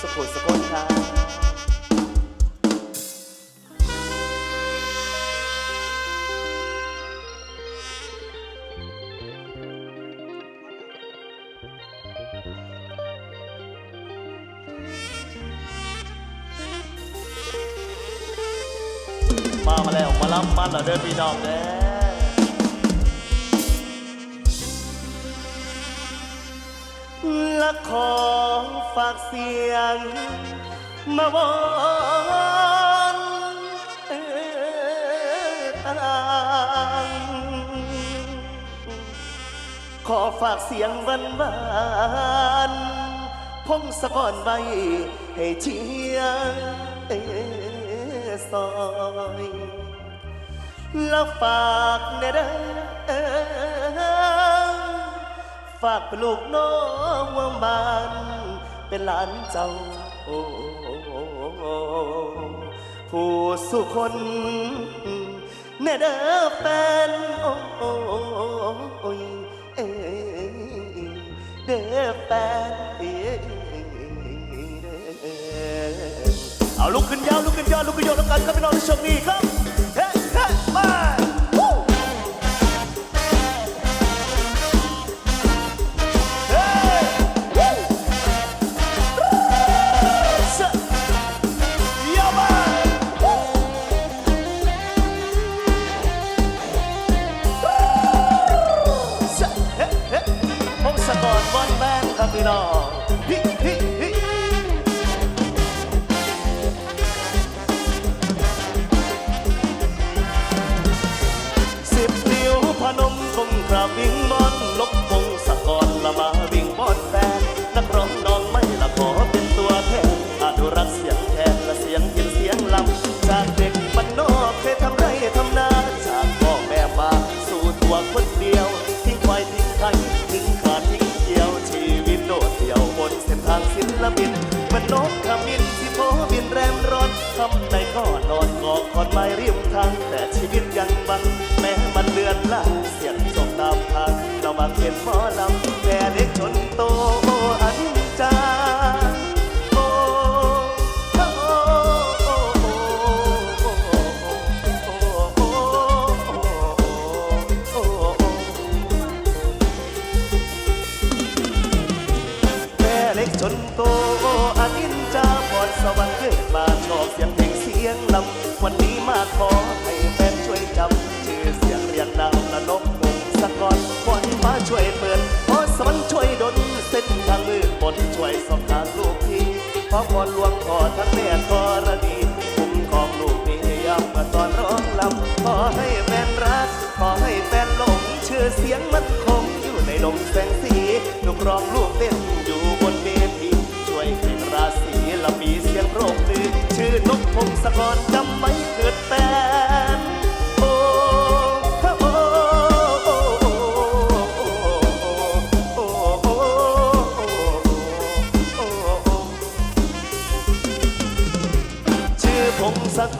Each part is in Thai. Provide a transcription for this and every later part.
สุขุสกุลครับมามาแล้วมาล้ำมันแล้วเดินพี่น้องเด้ และขอฝากเสียง มาวอนเอ่อตางขอฝากเสียงหวันหวานๆพงสะกอนไว้ให้เชียร์เอ่อซอย แล้วฝากเนเด้อ ฝากเป็นลูกน้องวงบานเป็นหลานเจ้าโอ้ผู้สุคนเนเดอแฟนโอ้ยเอเดอแฟนเอาลุกขึ้นยาวลุกขึ้นยาวลุกขึ้นยาวแล้วกันครับพี่น้องที่ชมนี่ครับ เรามาเขียนหมอลำแต่เด็กจนโตอันจาโอ้โอ้โอ้โอ้โอ้แม่เล็กจนโตอานินจาพรสวรรค์เกิดมาชอบเสียงเพ ขอพรหลวงขอทั้งแม่ธรณีคุ้มครองลูกนี้ยามมาตอนร้องลำขอให้แฟนรักขอให้แฟนหลงชื่อเสียงมันคงอยู่ในลมแสงสีลูกร้องลูกเต้นอยู่บนเวทีช่วยเป็นราศีละมีเสียงโรคลือชื่อนกพงศกรจำไว้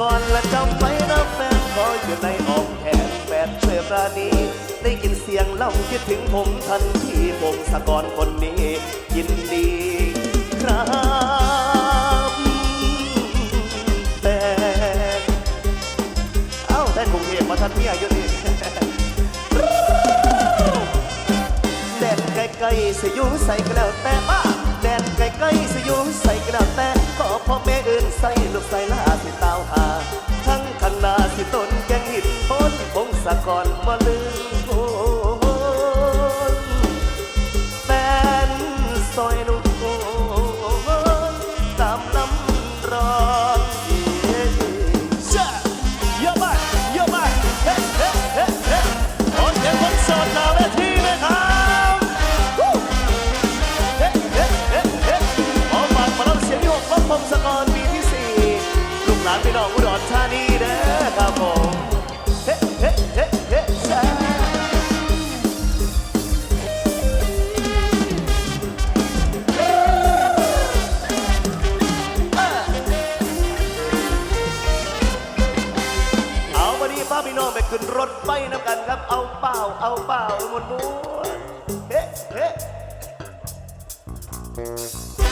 งศกรและจำไว้นะแฟนขออยู่ในอ้อมแขนแฟนช่วยปราณีได้ยินเสียงเล่าคิดถึงผมทันทีพงศกรคนนี้ ยินดีครับแฟนเอ้าแฟนกรุงเทพมาทันเมียอยู่นี่แดนไกลๆสยู่ใส่กระแล้วแต่บ้าแดนไกลๆสยู่ใส่กระแล้วแต่ขอพ่อแม่อื่นใส่ลูกใส่ลา ต้นแกงหินโพนพงสะกอนบ่ลื Música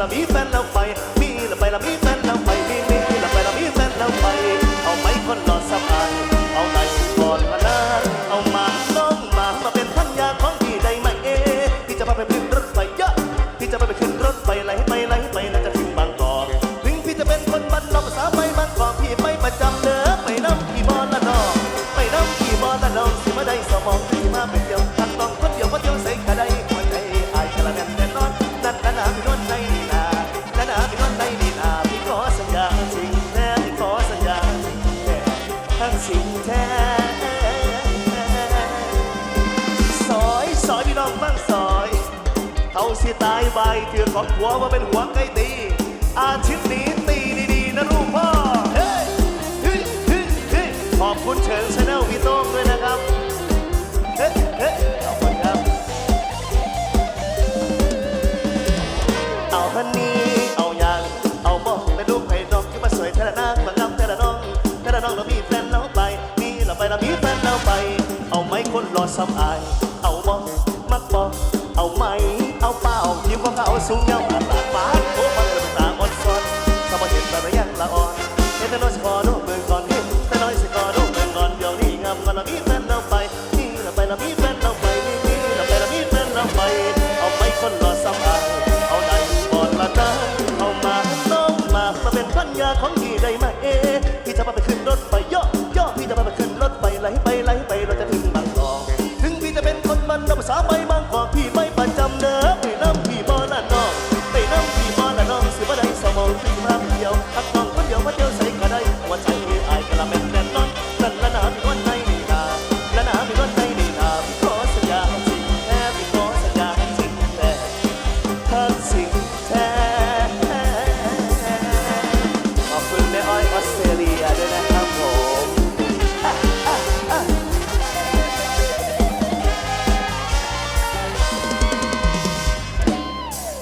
ละมีแฟนแล้วไป มีละไปละมีายใบเถื่อของหัวว่าเป็นหัวไก่ตี อาทิตย์นี้ตีดีๆนะลูกพ่อเฮ้ยเฮ้ยเฮ้ยเฮ้ขอบคุณเชิญชาแนลพี่โต้งด้วยนะครับเฮ้ยเฮ้ยขอบคุณครับเอาฮันนี่